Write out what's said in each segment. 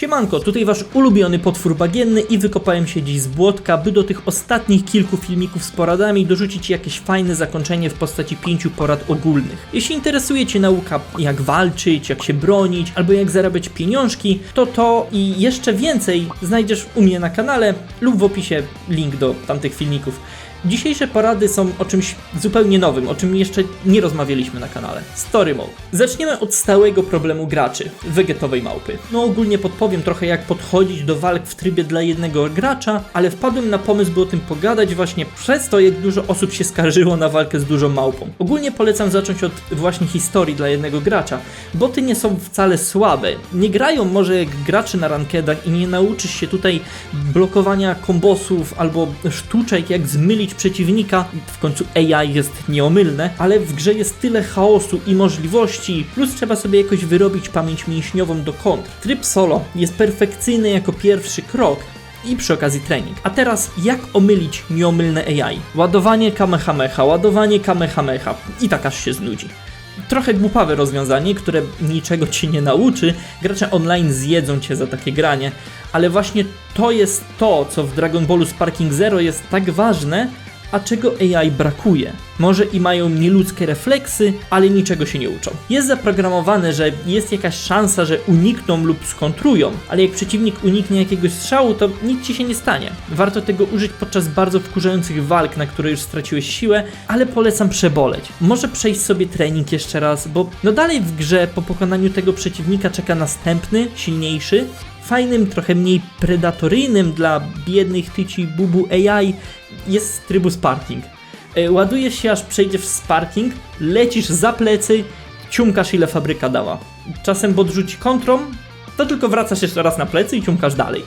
Siemanko, tutaj wasz ulubiony potwór bagienny i wykopałem się dziś z błotka, by do tych ostatnich kilku filmików z poradami dorzucić jakieś fajne zakończenie w postaci pięciu porad ogólnych. Jeśli interesuje cię nauka jak walczyć, jak się bronić, albo jak zarabiać pieniążki, to to i jeszcze więcej znajdziesz u mnie na kanale lub w opisie link do tamtych filmików. Dzisiejsze porady są o czymś zupełnie nowym, o czym jeszcze nie rozmawialiśmy na kanale. Story Mode. Zaczniemy od stałego problemu graczy, wegetowej małpy. No ogólnie podpowiem trochę jak podchodzić do walk w trybie dla jednego gracza, ale wpadłem na pomysł, by o tym pogadać właśnie przez to, jak dużo osób się skarżyło na walkę z dużą małpą. Ogólnie polecam zacząć od właśnie historii dla jednego gracza. Boty nie są wcale słabe. Nie grają może jak gracze na rankedach i nie nauczysz się tutaj blokowania kombosów albo sztuczek, jak zmylić przeciwnika. W końcu AI jest nieomylne, ale w grze jest tyle chaosu i możliwości, plus trzeba sobie jakoś wyrobić pamięć mięśniową do kontr. Tryb solo jest perfekcyjny jako pierwszy krok, i przy okazji trening. A teraz jak omylić nieomylne AI? Ładowanie kamehameha, ładowanie kamehameha i tak aż się znudzi. Trochę głupawe rozwiązanie, które niczego ci nie nauczy. Gracze online zjedzą cię za takie granie, ale właśnie to jest to, co w Dragon Ballu Sparking Zero jest tak ważne, a czego AI brakuje. Może i mają nieludzkie refleksy, ale niczego się nie uczą. Jest zaprogramowane, że jest jakaś szansa, że unikną lub skontrują, ale jak przeciwnik uniknie jakiegoś strzału, to nic ci się nie stanie. Warto tego użyć podczas bardzo wkurzających walk, na które już straciłeś siłę, ale polecam przeboleć. Może przejść sobie trening jeszcze raz, bo no dalej w grze po pokonaniu tego przeciwnika czeka następny, silniejszy, fajnym, trochę mniej predatoryjnym dla biednych tyci bubu AI jest trybu sparking. E, Ładujesz się aż przejdziesz w sparking, lecisz za plecy, ciumkasz ile fabryka dała. Czasem bot rzuci kontrą, to tylko wracasz jeszcze raz na plecy i ciumkasz dalej.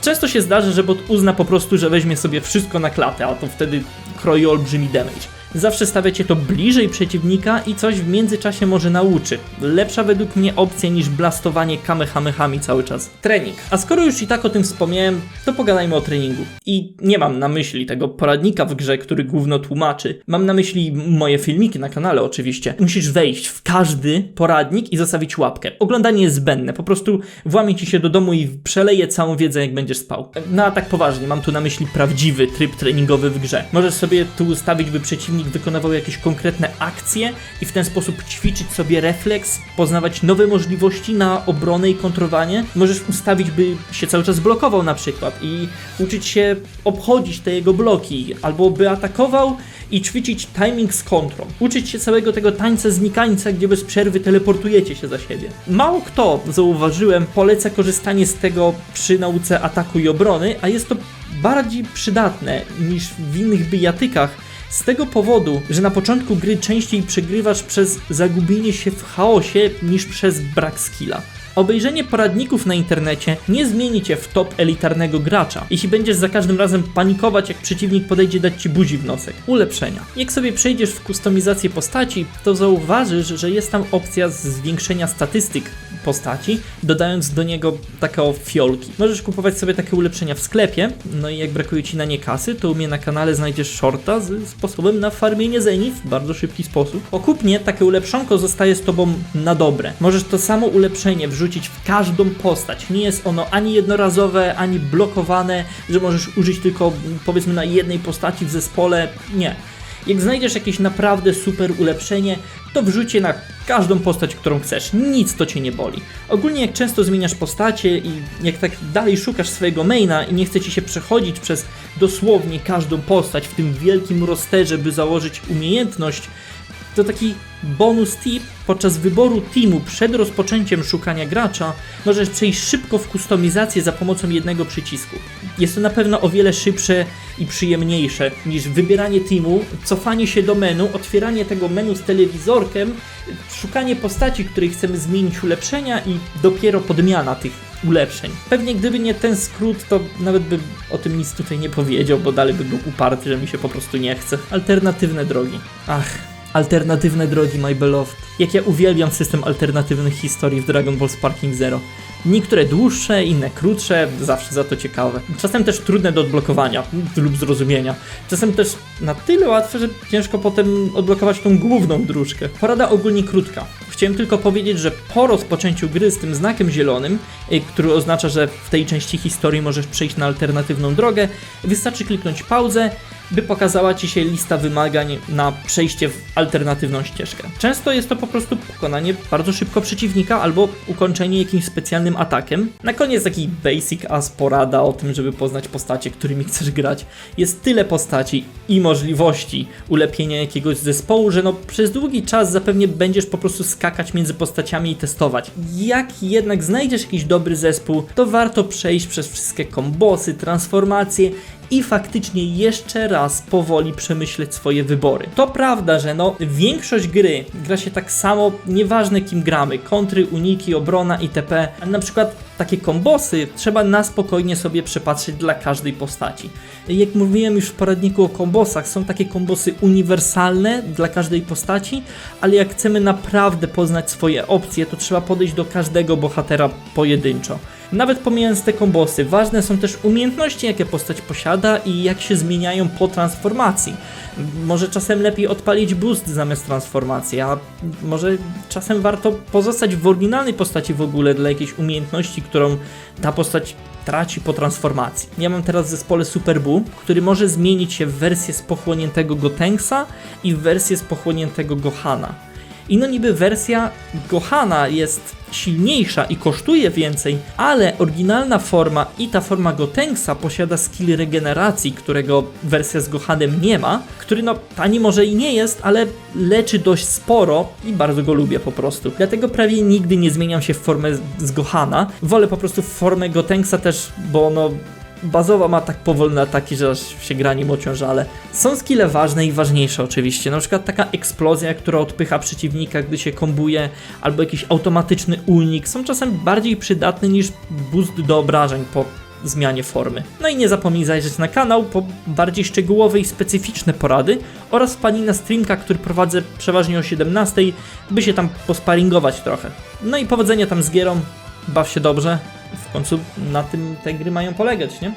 Często się zdarza, że bot uzna po prostu, że weźmie sobie wszystko na klatę, a to wtedy kroi olbrzymi damage. Zawsze stawiacie to bliżej przeciwnika i coś w międzyczasie może nauczy. Lepsza według mnie opcja niż blastowanie kamehamehami cały czas. Trening. A skoro już i tak o tym wspomniałem, to pogadajmy o treningu. I nie mam na myśli tego poradnika w grze, który główno tłumaczy. Mam na myśli moje filmiki na kanale oczywiście. Musisz wejść w każdy poradnik i zostawić łapkę. Oglądanie jest zbędne, po prostu włamie ci się do domu i przeleje całą wiedzę jak będziesz spał. No a tak poważnie, mam tu na myśli prawdziwy tryb treningowy w grze. Możesz sobie tu ustawić, by przeciwnik wykonywał jakieś konkretne akcje i w ten sposób ćwiczyć sobie refleks, poznawać nowe możliwości na obronę i kontrowanie. Możesz ustawić, by się cały czas blokował na przykład i uczyć się obchodzić te jego bloki, albo by atakował i ćwiczyć timing z kontrą. Uczyć się całego tego tańca znikańca, gdzie bez przerwy teleportujecie się za siebie. Mało kto, zauważyłem, poleca korzystanie z tego przy nauce ataku i obrony, a jest to bardziej przydatne niż w innych bijatykach, z tego powodu, że na początku gry częściej przegrywasz przez zagubienie się w chaosie niż przez brak skilla. Obejrzenie poradników na internecie nie zmieni cię w top elitarnego gracza, jeśli będziesz za każdym razem panikować, jak przeciwnik podejdzie dać ci buzi w nosek. Ulepszenia. Jak sobie przejdziesz w kustomizację postaci, to zauważysz, że jest tam opcja zwiększenia statystyk postaci, dodając do niego takie fiolki. Możesz kupować sobie takie ulepszenia w sklepie, no i jak brakuje ci na nie kasy, to u mnie na kanale znajdziesz shorta z sposobem na farmienie zenith w bardzo szybki sposób. Okupnie takie ulepszonko zostaje z tobą na dobre. Możesz to samo ulepszenie wrzucić w każdą postać. Nie jest ono ani jednorazowe, ani blokowane, że możesz użyć tylko powiedzmy na jednej postaci w zespole. Nie. Jak znajdziesz jakieś naprawdę super ulepszenie, to wrzuć je na każdą postać, którą chcesz. Nic to cię nie boli. Ogólnie jak często zmieniasz postacie i jak tak dalej szukasz swojego maina i nie chce ci się przechodzić przez dosłownie każdą postać w tym wielkim rosterze, by założyć umiejętność, to taki bonus tip podczas wyboru teamu przed rozpoczęciem szukania gracza możesz przejść szybko w kustomizację za pomocą jednego przycisku. Jest to na pewno o wiele szybsze i przyjemniejsze niż wybieranie teamu, cofanie się do menu, otwieranie tego menu z telewizorkiem, szukanie postaci, której chcemy zmienić ulepszenia i dopiero podmiana tych ulepszeń. Pewnie gdyby nie ten skrót, to nawet bym o tym nic tutaj nie powiedział, bo dalej by był uparty, że mi się po prostu nie chce. Alternatywne drogi. Ach, alternatywne drogi, my beloved. Jak ja uwielbiam system alternatywnych historii w Dragon Ball Sparking Zero. Niektóre dłuższe, inne krótsze, zawsze za to ciekawe. Czasem też trudne do odblokowania lub zrozumienia. Czasem też na tyle łatwe, że ciężko potem odblokować tą główną dróżkę. Porada ogólnie krótka. Chciałem tylko powiedzieć, że po rozpoczęciu gry z tym znakiem zielonym, y, który oznacza, że w tej części historii możesz przejść na alternatywną drogę, wystarczy kliknąć pauzę, by pokazała Ci się lista wymagań na przejście w alternatywną ścieżkę. Często jest to po prostu pokonanie bardzo szybko przeciwnika albo ukończenie jakimś specjalnym atakiem. Na koniec taki basic as porada o tym, żeby poznać postacie, którymi chcesz grać. Jest tyle postaci i możliwości ulepienia jakiegoś zespołu, że no przez długi czas zapewnie będziesz po prostu skakać między postaciami i testować. Jak jednak znajdziesz jakiś dobry zespół, to warto przejść przez wszystkie kombosy, transformacje i faktycznie jeszcze raz powoli przemyśleć swoje wybory. To prawda, że no większość gry gra się tak samo, nieważne kim gramy, kontry, uniki, obrona itp. A na przykład takie kombosy trzeba na spokojnie sobie przepatrzeć dla każdej postaci. Jak mówiłem już w poradniku o kombosach, są takie kombosy uniwersalne dla każdej postaci, ale jak chcemy naprawdę poznać swoje opcje, to trzeba podejść do każdego bohatera pojedynczo. Nawet pomijając te kombosy, ważne są też umiejętności, jakie postać posiada i jak się zmieniają po transformacji. Może czasem lepiej odpalić boost zamiast transformacji, a może czasem warto pozostać w oryginalnej postaci w ogóle dla jakiejś umiejętności, którą ta postać traci po transformacji. Ja mam teraz w zespole Super Buu, który może zmienić się w wersję spochłoniętego Gotenks'a i w wersję spochłoniętego Gohana. I no niby wersja Gohana jest silniejsza i kosztuje więcej, ale oryginalna forma i ta forma Gotenks'a posiada skill regeneracji, którego wersja z Gohanem nie ma, który no tani może i nie jest, ale leczy dość sporo i bardzo go lubię po prostu. Dlatego prawie nigdy nie zmieniam się w formę z- Gohana. Wolę po prostu formę Gotenks'a też, bo no bazowa ma tak powolne ataki, że aż się gra nim ociąża, ale są skille ważne i ważniejsze oczywiście. Na przykład taka eksplozja, która odpycha przeciwnika, gdy się kombuje, albo jakiś automatyczny unik są czasem bardziej przydatne niż boost do obrażeń po zmianie formy. No i nie zapomnij zajrzeć na kanał po bardziej szczegółowe i specyficzne porady oraz wpadnij na streamka, który prowadzę przeważnie o 17, by się tam posparingować trochę. No i powodzenia tam z gierą, baw się dobrze. W końcu na tym te gry mają polegać, nie?